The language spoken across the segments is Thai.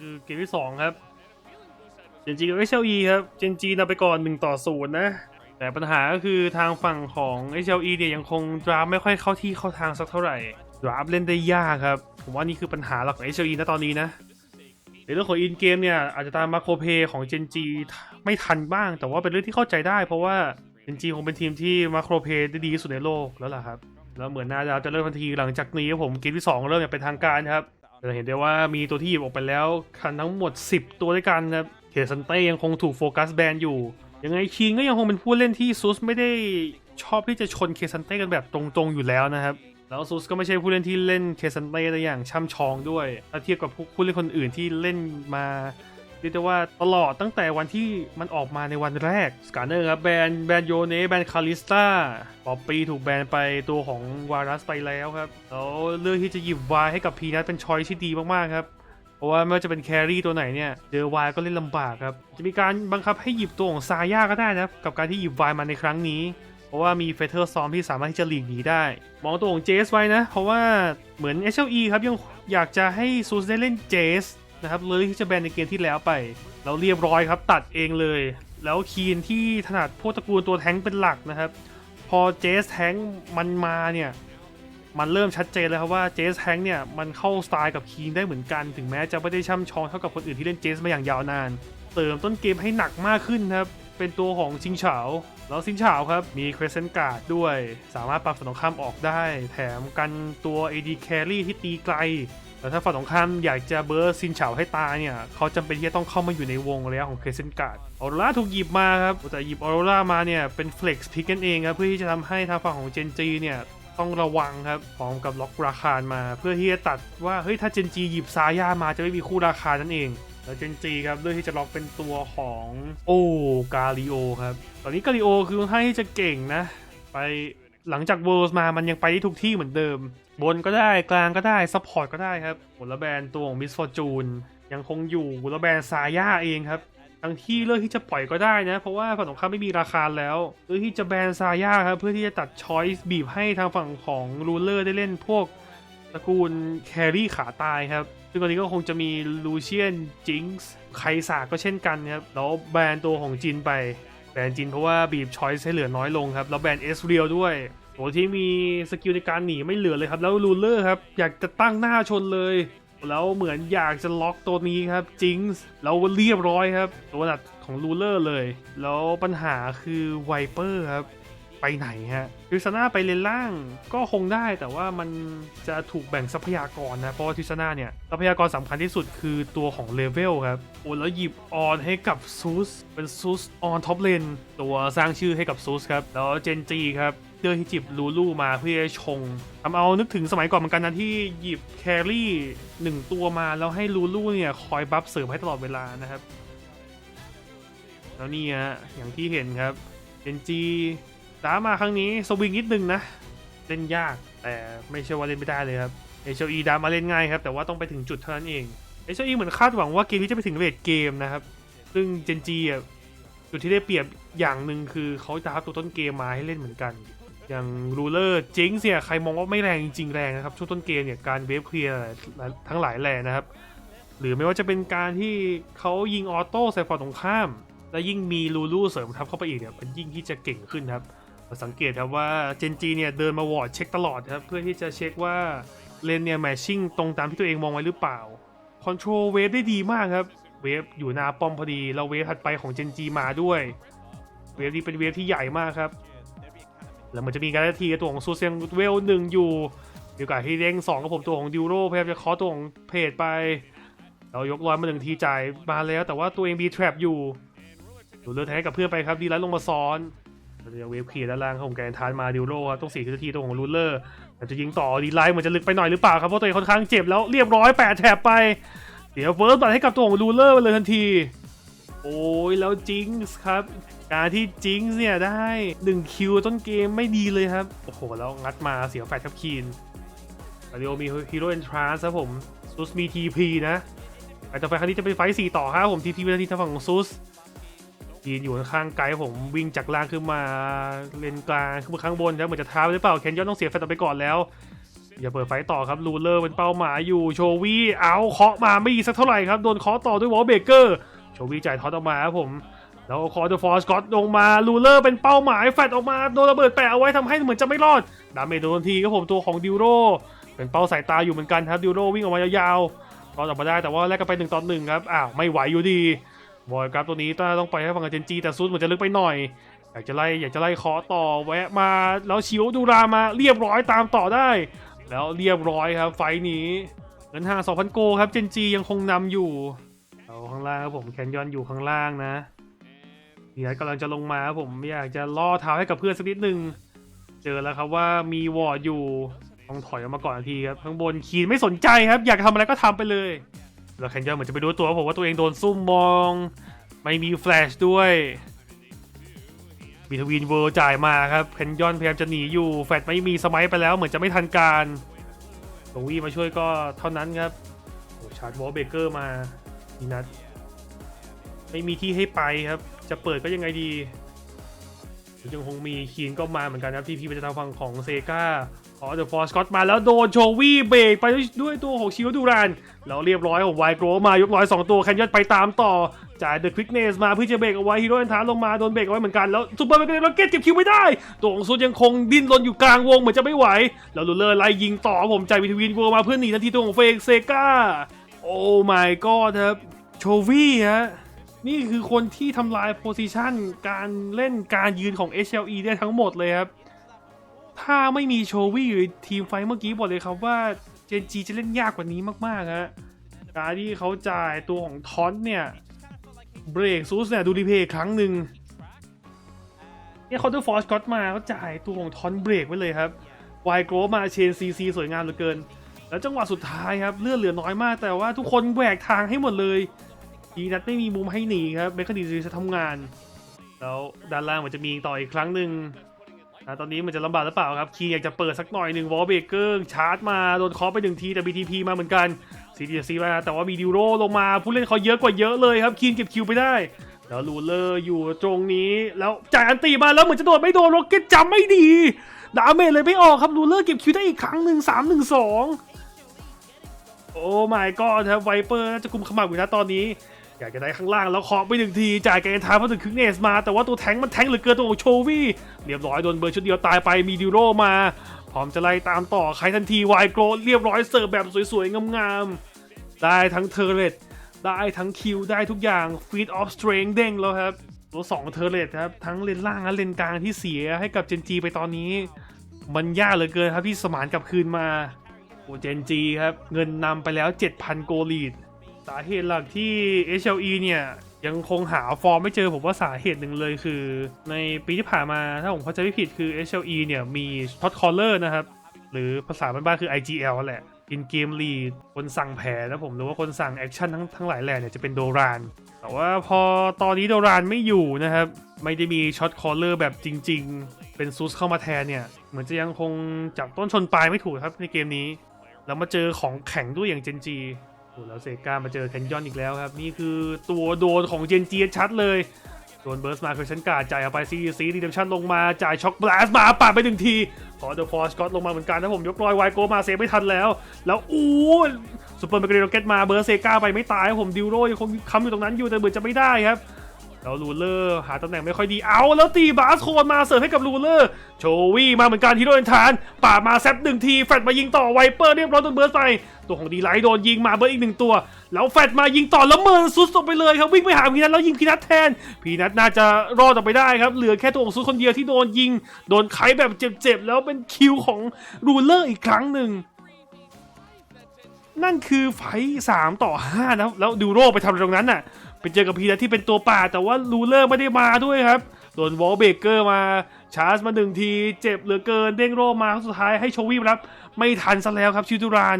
คือเกมที่2ครับเจนจีกับ HLE ครับเจนจีนำไปก่อน1ต่อ0นย์นะ แต่ปัญหาก็คือทางฝั่งของ HLE เนี่ยยังคงดราฟไม่ค่อยเข้าที่เข้าทางสักเท่าไหร่ดราฟเล่นได้ยากครับ ผมว่านี่คือปัญหาหลักของ HLE นะตอนนี้นะในเรื่องของอินเกมเนี่ยอาจจะตามมาโครเพย์ของ Gen G ไม่ทันบ้าง แต่ว่าเป็นเรื่องที่เข้าใจได้ เพราะว่า Gen G คงเป็นทีมที่มาโครเพย์ได้ดีที่สุดในโลกแล้วล่ะครับแล้วเหมือนน่าจะจะเริ่มทันทีหลังจากนี้ผมเกมที่2เริ่มอย่างเป็นทางการครับ จะเห็นได้ว่ามีตัวที่หยิบออกไปแล้วคันทั้งหมด 10 ตัวด้วยกันครับเคซันเต้ยังคงถูกโฟกัสแบนอยู่ ยังไงคิงก็ยังคงเป็นผู้เล่นที่ซูสไม่ได้ชอบที่จะชนเคซันเต้กันแบบตรงๆอยู่แล้วนะครับแล้วซูสก็ไม่ใช่ผู้เล่นที่เล่นเคซันเต้ได้อย่างช่ำชองด้วยถ้าเทียบกับผู้เล่นคนอื่นที่เล่นมา รียกได้ว่าตลอดตั้งแต่วันที่มันออกมาในวันแรกสกาเนอร์ครับแบนแบนโยเนแบนคาริสตาปอปปีถูกแบนไปตัวของวารัสไปแล้วครับแล้วเลือกที่จะหยิบวายให้กับพีนัทเป็นชอยที่ดีมากๆครับเพราะว่าไม่ว่าจะเป็นแครี่ตัวไหนเนี่ยเจอวายก็เล่นลำบากครับจะมีการบังคับให้หยิบตัวของซาย่าก็ได้นะกับการที่หยิบวายมาในครั้งนี้เพราะว่ามีเฟเธอร์ซอมที่สามารถที่จะหลีกหนีได้ มองตัวของเจสไว้นะ เพราะว่าเหมือน HLE ครับยังอยากจะให้ซูสได้เล่นเจส นะครับเลยที่จะแบนในเกมที่แล้วไปแล้วเรียบร้อยครับตัดเองเลย แล้วคีนที่ถนัดพวกตระกูลตัวแท้งเป็นหลักนะครับ พอเจสแท้งมันมาเนี่ยมันเริ่มชัดเจนแล้วครับว่าเจสแฮงเนี่ยมันเข้าสไตล์กับคีนได้เหมือนกัน ถึงแม้จะไม่ได้ช่ำชองเท่ากับคนอื่นที่เล่นเจสมาอย่างยาวนาน เติมต้นเกมให้หนักมากขึ้นครับ เป็นตัวของซิงเฉา แล้วซิงเฉาครับ มีคร e เซนการ์ดด้วย สามารถปรับฝั่งตรงข้ามออกได้ แถมกันตัว AD Carry ที่ตีไกล แล้วถ้าฝั่งตรงข้ามอยากจะเบิร์ซินเฉาให้ตายเนี่ยเขาจำเป็นที่จะต้องเข้ามาอยู่ในวงระยะของเคเซนการ์ดออโรราถูกหยิบมาครับแต่หยิบออโรรามาเนี่ยเป็นเฟล็กซ์พิกกันเองครับเพื่อที่จะทำให้ทางฝั่งของเจนจีเนี่ยต้องระวังครับพร้อมกับล็อกราคามา เพื่อที่จะตัดว่าเฮ้ยถ้าเจนจีหยิบซาย่ามาจะไม่มีคู่ราคานั่นเองแล้วเจนจีครับเลือกที่จะล็อกเป็นตัวของโอกาลิโอครับตอนนี้กาลิโอคือค่อนข้าที่จะเก่งนะ ไปหลังจากเวิร์สมามันยังไปได้ทุกที่เหมือนเดิม บนก็ได้กลางก็ได้ซัพพอร์ตก็ได้ครับผลแบนตัวของมิสฟอร์จูนยังคงอยู่ผลแบนซาย่าเองครับทั้งที่เลือกที่จะปล่อยก็ได้นะ เพราะว่าฝั่งตรงข้าไม่มีราคาแล้วเลือกที่จะแบนซาย่าครับเพื่อที่จะตัดช้อยส์บีบให้ทางฝั่งของรูเลอร์ได้เล่นพวกตระกูลแครี่ขาตายครับซึ่งตอนนี้ก็คงจะมีลูเชียนจิงส์ไคสาก็เช่นกันครับแล้วแบนตัวของจินไปแบนจินเพราะว่าบีบช้อยส์ให้เหลือน้อยลงครับแล้วแบนเอสเรียลด้วย ตัวที่มีสกิลในการหนีไม่เหลือเลยครับ แล้วรูเลอร์ครับ อยากจะตั้งหน้าชนเลย แล้วเหมือนอยากจะล็อกตัวนี้ครับจิงส์แล้วเรียบร้อยครับ ตัวหนักของรูเลอร์เลย แล้วปัญหาคือไวเปอร์ครับไปไหนฮะทิซาน่าไปเลนล่างก็คงได้แต่ว่ามันจะถูกแบ่งทรัพยากรนะ เพราะว่าทิซาน่าเนี่ย ทรัพยากรสำคัญที่สุดคือตัวของเลเวลครับ โอ้แล้วหยิบออนให้กับซูสเป็นซูสออนท็อปเลนตัวสร้างชื่อให้กับซูสครับ แล้วเจนจีครับ เลือกที่จิบลูลูมาเพื่อชงทำเอานึกถึงสมัยก่อนเหมือนกันนะที่หยิบแครี่หนึ่งตัวมาแล้วให้ลูลูเนี่ยคอยบัฟเสริมให้ตลอดเวลานะครับ แล้วนี่ฮะอย่างที่เห็นครับเจนจีดามาครั้งนี้สวิงนิดนึงนะ เล่นยากแต่ไม่ใช่ว่าเล่นไม่ได้เลยครับเอชอีดามาเล่นง่ายครับแต่ว่าต้องไปถึงจุดเท่านั้นเองเอชอีเหมือนคาดหวังว่าเกมนี้จะไปถึงเรทเกมนะครับ ซึ่งเจนจีอะจุดที่ได้เปรียบอย่างหนึ่งคือเขาจะรับตัวต้นเกมมาให้เล่นเหมือนกัน อย่างรูเลอร์จิงเนี่ยใครมองว่าไม่แรงจริงแรงนะครับ ช่วงต้นเกมเนี่ยการเวฟเคลียร์ทั้งหลายแรงนะครับ หรือไม่ว่าจะเป็นการที่เขายิงออโต้ใส่ฝั่งตรงข้าม และยิ่งมีลูลูเสริมทับเข้าไปอีกเนี่ยมันยิ่งที่จะเก่งขึ้นครับสังเกตครับว่าเจนจีเนี่ยเดินมาวอร์ดเช็คตลอดครับเพื่อที่จะเช็คว่าเลนเนี่ยแมชชิ่งตรงตามที่ตัวเองมองไว้หรือเปล่าคอนโทรลเวฟได้ดีมากครับเวฟอยู่หน้าป้อมพอดีแล้วเวฟถัดไปของเจนจีมาด้วย เวฟนี้เป็นเวฟที่ใหญ่มากครับ แล้วมันจะมีการทีตัวของซูเซียงเวลหนึ่งอยู่มีโอกาสที่เด้งสองกับผมตัวของดิวโรพยายามจะเคาะตัวของเพจไปเรายกร้อยมาหนึ่งทีจ่ายมาแล้ว แต่ว่าตัวเองมีแทรปอยู่ดูเลือดแท้กับเพื่อนไปครับดีไลท์ลงมาซ้อนเราจะเวฟเคลียร์ด้านล่างของแกนทานมาดิวโรครับต้องสี่ทีตัวของรูเลอร์แต่จะยิงต่อดีไลท์เหมือนจะลึกไปหน่อยหรือเปล่าครับเพราะตัวเองค่อนข้างเจ็บแล้วเรียบร้อยแปดแถบไป เดี๋ยวเฟิร์สบัตให้กับตัวของรูเลอร์ไปเลยทันที โอ้ยแล้วจิงส์ครับ การที่จิงส์เนี่ยได้ 1 คิวต้นเกมไม่ดีเลยครับ โอ้โห แล้วงัดมาเสียแฟทับคีนอาริโอมีฮีโร่เอนทรานส์ครับผมซูสมีทีพีนะแต่ต่อไปครั้งนี้จะเป็นไฟต์4ต่อ5ผมทีพีเป็นทีทางฝั่งของซูสยืนอยู่ข้างไกด์ผมวิ่งจากล่างขึ้นมาเลนกลางขึ้นมาข้างบนครับเหมือนจะท้าหรือเปล่าเคนยอนต้องเสียแฟต่อไปก่อนแล้วอย่าเปิดไฟต่อครับลูเลอร์เป็นเป้าหมายอยู่โชวี่เอาเคาะมาไม่ดีสักเท่าไหร่ครับโดนเคาะต่อด้วยวอลเบเกอร์โชวี่จ่ายทอดออกมาครับผม แล้วคอร์ดฟอร์สกอตลงมาลูเลอร์เป็นเป้าหมายแฟดออกมาโดนระเบิดแปะเอาไว้ทำให้เหมือนจะไม่รอด ดาเมจโดนทีครับผมตัวของดิวโรเป็นเป้าสายตาอยู่เหมือนกันครับดิวโรวิ่งออกมายาวๆรอดออกมาได้แต่ว่าแลกกันไปหนึ่งต่อหนึ่งครับอ้าวไม่ไหวอยู่ดีบอยครับตัวนี้ต้องไปให้ฝั่งเจนจีแต่ซุดเหมือนจะลึกไปหน่อยอยากจะไล่อยากจะไล่คาะต่อแวะมาแล้วชิวดูรามาเรียบร้อยตามต่อได้ แล้วเรียบร้อยครับ ไฟท์นี้เงินห่าง2,000โกครับเจนจียังคงนำอยู่เอาข้างล่างครับผมแคนยอนอยู่ข้างล่างนะ เดี๋ยกำลังจะลงมาครับผมอยากจะล่อเท้าให้กับเพื่อนสักนิดนึง เจอแล้วครับว่ามีวอร์ดอยู่ต้องถอยออกมาก่อนทีครับข้างบนคีนไม่สนใจครับ อยากทำอะไรก็ทำไปเลยแล้วแคนยอนเหมือนจะไปรู้ตัวผมว่าตัวเองโดนซุ่มมอง ไม่มีแฟลชด้วยบีทวินเวิร์จ่ายมาครับแคนยอนพยายามจะหนีอยู่แฟลชไม่มีสมัยไปแล้วเหมือนจะไม่ทันการโบวี่มาช่วยก็เท่านั้นครับชาร์จวอลเบเกอร์มาดีนัทไม่มีที่ให้ไปครับ จะเปิดก็ยังไงดียังคงมีคีนก็มาเหมือนกันนะครับที่พี่เป็นทางฝั่งของเซกาขอเดอะฟอร์สกอตมาแล้วโดนโชวี่เบรกไปด้วยตัวของชิวดูรันแล้วเรียบร้อยของไวโกรมายกร้อย2ตัวแคนยอนไปตามต่อ จ่ายเดอะควิกเนสมาเพื่อจะเบรกเอาไว้ฮีโร่เอนทาลงมาโดนเบรกเอาไว้เหมือนกันแล้วซูเปอร์แมนก็เลยล็อกเก็ตเก็บคิวไม่ได้ ตัวของซุดยังคงดิ้นรนอยู่กลางวงเหมือนจะไม่ไหว แล้วลูเลอร์ไล่ยิงต่อผมจ่ายวิทวินโวมาเพื่อหนีทันทีตัวของเฟกเซกาโอ้ my god ครับโชวี่ฮะ นี่คือคนที่ทำลายโพซิชันการเล่นการยืนของ HLE ได้ทั้งหมดเลยครับ ถ้าไม่มีโชวี่อยู่ในทีมไฟเมื่อกี้บอกเลยครับว่าเจนจีจะเล่นยากกว่านี้มากๆฮะการที่เขาจ่ายตัวของทอนเนี่ยเบรกซูสเนี่ยดูรีเพย์อีกครั้งหนึ่งเนี่ยเขาตัวฟอร์สก็ตมาเขาจ่ายตัวของทอนเบรกไว้เลยครับไวโกรมาเชนซีซีสวยงามเหลือเกิน แล้วจังหวะสุดท้ายครับเลือดเหลือน้อยมากแต่ว่าทุกคนแหวกทางให้หมดเลย ทีนัดไม่มีมุมให้หนีครับเมคานิซีจะทำงาน แล้วด้านล่างมันจะมีต่ออีกครั้งหนึ่งนะตอนนี้มันจะลำบากหรือเปล่าครับ คีอยากจะเปิดสักหน่อยหนึ่งวอลเบเกอร์ชาร์จมา โดนคอไปหนึ่งทีแต่ BTP มาเหมือนกันซีดีซีมา แต่ว่ามีดิวโรลงมาผู้เล่นเขาเยอะกว่าเยอะเลยครับ คีนเก็บคิวไปได้ แล้วลูเลอร์อยู่ตรงนี้ แล้วจ่ายอันตีมาแล้วเหมือนจะโดนไม่โดนโรเก็ตจำไม่ดีดาเมจเลยไม่ออกครับลูเลอร์เก็บคิวได้อีกครั้งหนึ่งสามหนึ่งสองโอ้ my god ครับไวเปอร์น่าจะกุมขมับอยู่นะตอนนี้ อยากจะได้ข้างล่างแล้วเคาะไปหนึ่งทีจ่ายแกนทาเพราะถึงคึงเนสมา แต่ว่าตัวแทงค์มันแทงเหลือเกินตัวของโชวี่เรียบร้อยโดนเบอร์ชุดเดียวตายไปมีดิโรมา พร้อมจะไล่ตามต่อใครทันทีไวโกรเรียบร้อยเสิร์ฟแบบสวยๆงามๆได้ทั้งเทอร์เรตได้ทั้งคิวได้ทุกอย่างฟีดออฟสเตรงเด้งแล้วครับตัว 2 เทอร์เรตครับ ทั้งเลนล่างและเลนกลางที่เสียให้กับเจนจีไปตอนนี้ มันยากเหลือเกินครับที่สมานกลับคืนมาโอเจนจีครับ เงินนำไปแล้ว 7,000 โกลีด สาเหตุหลักที่ HLE เนี่ยยังคงหาฟอร์มไม่เจอผมว่าสาเหตุหนึ่งเลยคือ ในปีที่ผ่านมาถ้าผมเข้าใจไม่ผิดคือ HLE เนี่ยมีช็อตคอลเลอร์นะครับ หรือภาษาบ้านๆคือ IGL แหละอินเกมลีดคนสั่งแผนนะผมหรือว่าคนสั่งแอคชั่นทั้งทั้งหลายแหล่เนี่ยจะเป็นโดราน แต่ว่าพอตอนนี้โดรานไม่อยู่นะครับ ไม่ได้มีช็อตคอลเลอร์แบบจริง ๆ เป็นซูสเข้ามาแทนเนี่ยเหมือนจะยังคงจับต้นชนปลายไม่ถูกครับในเกมนี้ แล้วมาเจอของแข็งด้วยอย่างเจนจี โอ้แล้วเซกามาเจอแคนยอนอีกแล้วครับ นี่คือตัวโดนของเจนจีชัดเลย โดนเบิร์สมาคือชันกาจ่ายเอาไปซีซีดีเดมชั่นลงมาจ่ายช็อคบลัสมาปาดไปหนึ่งทีขอเดอะฟอร์สกอตลงมาเหมือนกันนะผมยกรอยไวโกมาเซฟไม่ทันแล้ว แล้วอู้ซูเปอร์เมกเรโรเกตมาเบอร์เซกาไปไม่ตายผมดิวโรยังคงค้ำอยู่ตรงนั้นอยู่แต่เหมือนจะไม่ได้ครับ แล้วลูเลอร์หาตำแหน่งไม่ค่อยดีเอาแล้วตีบาสโคนมาเสิร์ฟให้กับลูเลอร์โชวี่มาเหมือนกันฮีโร่เอนทานป่าดมาแซปหนึ่งทีแฟดมายิงต่อไวเปอร์เรียบร้อยโดนเบิร์สไปตัวของดีไลท์โดนยิงมาเบิร์สอีกหนึ่งตัว แล้วแฟดมายิงต่อแล้วเมินซุดลงไปเลยครับวิ่งไปหาพีนัทแล้วยิงพีนัทแทนพีนัทน่าจะรอดออกไปได้ครับเหลือแค่ตัวของซุดคนเดียวที่โดนยิง โดนไขแบบเจ็บๆแล้วเป็นคิวของลูเลอร์อีกครั้งหนึ่งนั่นคือไฟสามต่อห้านะแล้วดูโรไปทำอะไรตรงนั้นน่ะ ไปเจอกับพีนัทที่เป็นตัวป่า แต่ว่าลูเลอร์ไม่ได้มาด้วยครับโดนวอลเบเกอร์มาชาร์จมาหนึ่งทีเจ็บเหลือเกิน เด้งโรมาสุดท้ายให้โชวี่รับ ไม่ทันซะแล้วครับชิวตุราน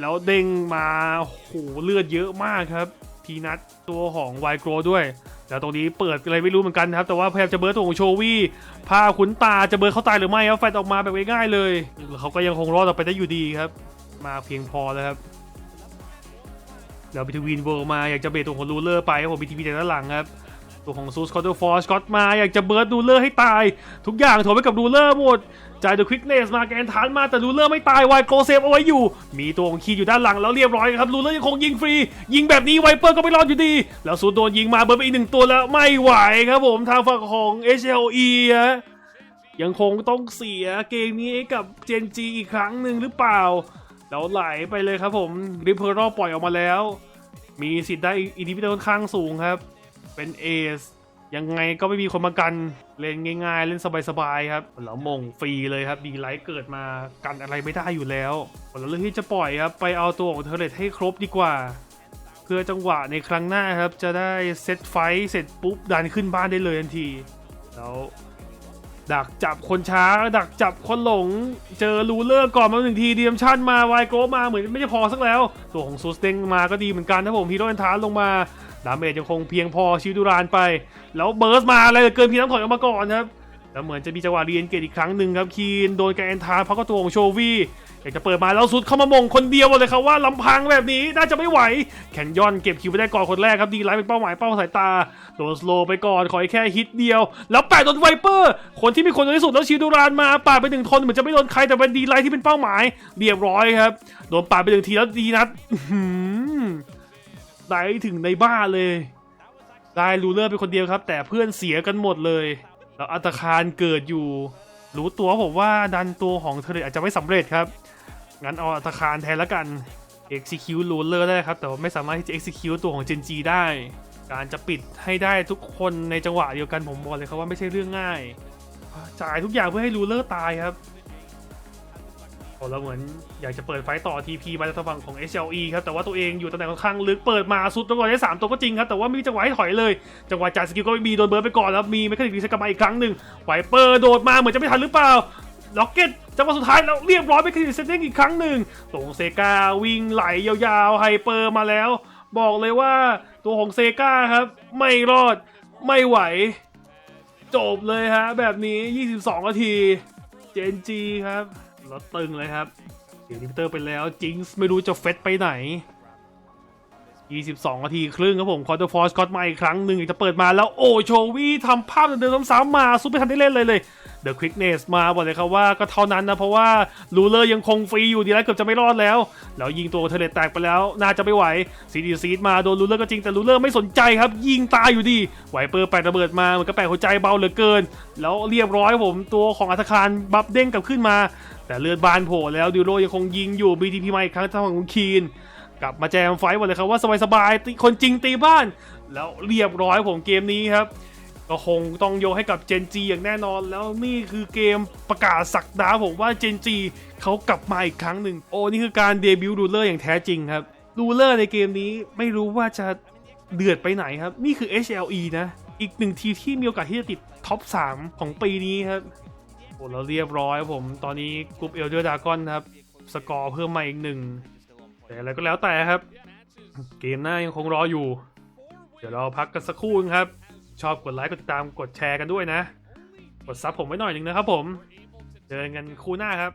แล้วเด้งมาโหเลือดเยอะมากครับพีนัทตัวของไวโกรด้วยแล้วตรงนี้เปิดอะไรไม่รู้เหมือนกันครับ แต่ว่าพยายามจะเบิร์ตตัวของโชวี่ผ้าขุนตาจะเบิร์ตเขาตายหรือไม่ครับแฟดออกมาแบบง่ายๆเลยเขาก็ยังคงรอดออไปได้อยู่ดีครับ มาเพียงพอแล้วครับ แล้วบิทวินเวิร์มาอยากจะเบรตัวของลูเลอร์ไปครับผมบีทีวีจากด้านหลังครับตัวของซูสคอตเตอร์ฟอร์สก็อตมาอยากจะเบิร์ดดูเลอร์ให้ตาย ทุกอย่างโถมไปกับดูเลอร์หมดจ่ายเดอะควิกเนสมาแกนฐานมาแต่ดูเลอร์ไม่ตายวายโกเซฟเอาไว้อยู่ มีตัวของคีอยู่ด้านหลังแล้วเรียบร้อยครับดูเลอร์ยังคงยิงฟรี ยิงแบบนี้ไวเปอร์ก็ไม่รอดอยู่ดี แล้วซูโดนยิงมาเบิร์ดไปอีกหนึ่งตัวแล้วไม่ไหวครับผมทางฝั่งของ HLE ฮะยังคงต้องเสียเกมนี้กับเจนจีอีกครั้งหนึ่งหรือเปล่า แล้วไหลไปเลยครับผมริเพอร์รอปล่อยออกมาแล้ว มีสิทธิ์ได้อินดิวิเดค่อนข้างสูงครับ เป็นเอสยังไงก็ไม่มีคนมากัน เล่นง่าย ๆ เล่นสบายๆครับแล้วมงฟรีเลยครับดีไลท์เกิดมากันอะไรไม่ได้อยู่แล้วแล้วเรื่องที่จะปล่อยครับไปเอาตัวของเทเลตให้ครบดีกว่า เพื่อจังหวะในครั้งหน้าครับ จะได้เซตไฟเสร็จปุ๊บดันขึ้นบ้านได้เลยทันที แล้ว ดักจับคนช้า ดักจับคนหลง เจอรูเลอร์ก่อนมาหนึ่งทีเดียมชั่นมาไวโกมาเหมือนไม่จะพอสักแล้ว ตัวของซูสเต็งมาก็ดีเหมือนกันนะผมฮีโร่เอนทานลงมาดาเมจยังคงเพียงพอชิวดูรานไป แล้วเบิร์สมาอะไรเกินพี่น้ำถอยออกมาก่อนครับแล้วเหมือนจะมีจังหวะเรียนเกตอีกครั้งหนึ่งครับคีนโดนแกนทานเพราะก็ตัวของโชวี่ อยากจะเปิดมาแล้วสุดเข้ามามงคนเดียวเลยครับว่าลำพังแบบนี้น่าจะไม่ไหว แคนยอนเก็บคิวไปได้ก่อนคนแรกครับดีไลท์เป็นเป้าหมายเป้าสายตาโดนสโลไปก่อนขอแค่ฮิตเดียว แล้วแปะโดนไวเปอร์คนที่มีคนน้อยที่สุดแล้วชิวดูรานมาปาดไปหนึ่งทนเหมือนจะไม่โดนใครแต่เป็นดีไลท์ที่เป็นเป้าหมายเรียบร้อยครับโดนปาดไปหนึ่งทีแล้วดีนัดได้ถึงในบ้านเลย ได้รูเลอร์เป็นคนเดียวครับ แต่เพื่อนเสียกันหมดเลย แล้วอัตคารเกิดอยู่ รู้ตัวผมว่าดันตัวของเธออาจจะไม่สำเร็จครับ งั้นเอาอัตคารแทนแล้วกัน execute ruler ได้ครับ แต่ว่าไม่สามารถที่จะ execute ตัวของ Gen G ได้ การจะปิดให้ได้ทุกคนในจังหวะเดียวกันผมบอกเลยครับว่าไม่ใช่เรื่องง่าย จ่ายทุกอย่างเพื่อให้ ruler ตายครับโอ้แล้วเหมือนอยากจะเปิดไฟต่อ TP มาจากฝั่งของ HLE ครับ แต่ว่าตัวเองอยู่ตำแหน่งค่อนข้างลึกเปิดมาสุดตัวก่อนได้สามตัวก็จริงครับ แต่ว่าไม่มีจังหวะให้ถอยเลย จังหวะจ่ายสกิลก็ไม่มีโดนเบิร์ดไปก่อนแล้วมีไม่คานิกรีสกลับมาอีกครั้งหนึ่งไวเปอร์โดดมาเหมือนจะไม่ทันหรือเปล่าล็อกเก็ต จังหวะสุดท้ายเราเรียบร้อยไปคดีเซตติ้งอีกครั้งหนึ่งตรงเซกาวิ่งไหลยาวๆไฮเปอร์มาแล้ว บอกเลยว่าตัวของเซกาครับ ไม่รอดไม่ไหว จบเลยฮะแบบนี้ 22 นาทีเจนจีครับรถตึงเลยครับเสียดิมิเตอร์ไปแล้วจิงส์ไม่รู้จะเฟสไปไหน 22นาทีครึ่งครับผมคอร์เตอร์ฟอร์สก็มาอีกครั้งหนึ่งจะเปิดมาแล้วโอ้โชวี่ทำภาพเดิมๆซ้ำๆมาซุปไม่ทันได้เล่นเลยเลยเดอะควิกเนสมาบอกเลยครับว่าก็เท่านั้นนะเพราะว่าลูเลอร์ยังคงฟรีอยู่ดีแล้วเกือบจะไม่รอดแล้ว แล้วยิงตัวเทเลตแตกไปแล้ว น่าจะไม่ไหวซีดีซีดมาโดนลูเลอร์ก็จริงแต่ลูเลอร์ไม่สนใจครับ ยิงตายอยู่ดีไวเปอร์แปดระเบิดมาเหมันก็แปะหัวใจเบาเหลือเกิน แล้วเรียบร้อยผมตัวของอัตคารบัฟเด้งกลับขึ้นมา แต่เลือดบานโผล่แล้วดิโรยังคงยิงอยู่ BTP มาอีกครั้งทางฝั่งของคีน กลับมาแจมไฟท์บอกเลยครับว่าสบายๆคนจริงตีบ้าน แล้วเรียบร้อยผมเกมนี้ครับก็คงต้องโยให้กับเจนจีอย่างแน่นอน แล้วนี่คือเกมประกาศสักดาผมว่าเจนจีเขากลับมาอีกครั้งหนึ่ง โอ้นี่คือการเดบิวต์รูเลอร์อย่างแท้จริงครับรูเลอร์ในเกมนี้ไม่รู้ว่าจะเดือดไปไหนครับ นี่คือ HLE นะ อีกหนึ่งทีที่มีโอกาสที่จะติดท็อป 3 ของปีนี้ครับโอ้แล้วเรียบร้อยครับผม ตอนนี้กรุ๊ปเอลเดอร์ดากอนครับ สกอร์เพิ่มมาอีกหนึ่ง แต่อะไรก็แล้วแต่ครับ เกมหน้ายังคงรออยู่ เดี๋ยวเราพักกันสักครู่ครับ ชอบกดไลค์กดติดตามกดแชร์กันด้วยนะ กดซับผมไว้หน่อยหนึ่งนะครับผม เจอกันคู่หน้าครับ